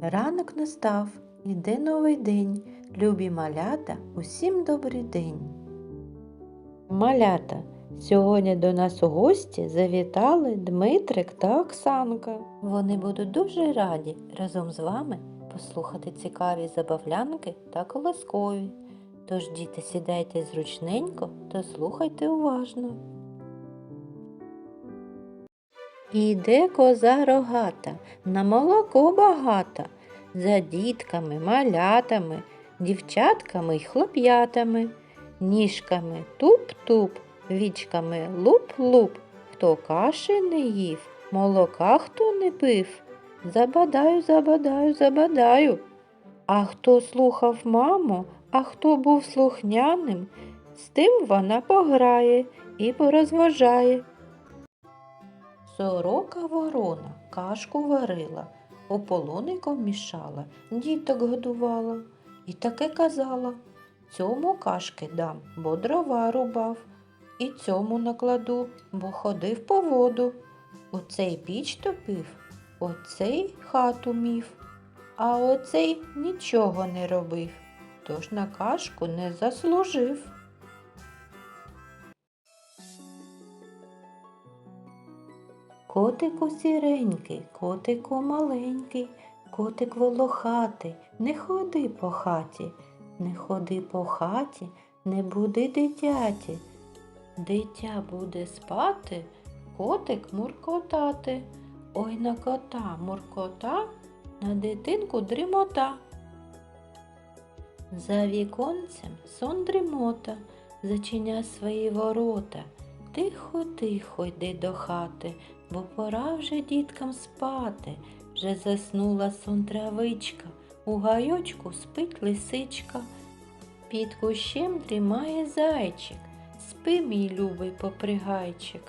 Ранок настав, іде новий день. Любі малята, усім добрий день. Малята, сьогодні до нас у гості завітали Дмитрик та Оксанка. Вони будуть дуже раді разом з вами послухати цікаві забавлянки та колоскові. Тож, діти, сідайте зручненько та слухайте уважно. Іде коза рогата, на молоко багата, за дітками, малятами, дівчатками й хлоп'ятами, ніжками туп-туп, вічками луп-луп. Хто каші не їв, молока хто не пив, забадаю, забадаю, забадаю. А хто слухав маму, а хто був слухняним, з тим вона пограє і порозважає. Сорока ворона кашку варила, ополоником мішала, діток годувала. І таке казала цьому кашки дам, бо дрова рубав, і цьому накладу, бо ходив по воду. Оцей піч топив, оцей хату мів, а оцей нічого не робив, тож на кашку не заслужив. Котику сіренький, котику маленький, котик волохатий, не ходи по хаті, не ходи по хаті, не буди дитяті. Дитя буде спати, котик муркотати. Ой на кота муркота, на дитинку дрімота. За віконцем сон дрімота, зачиня свої ворота. Тихо, тихо йди до хати, бо пора вже діткам спати. Вже заснула сон травичка, у гайочку спить лисичка. Під кущем дрімає зайчик. Спи, мій любий попригайчик.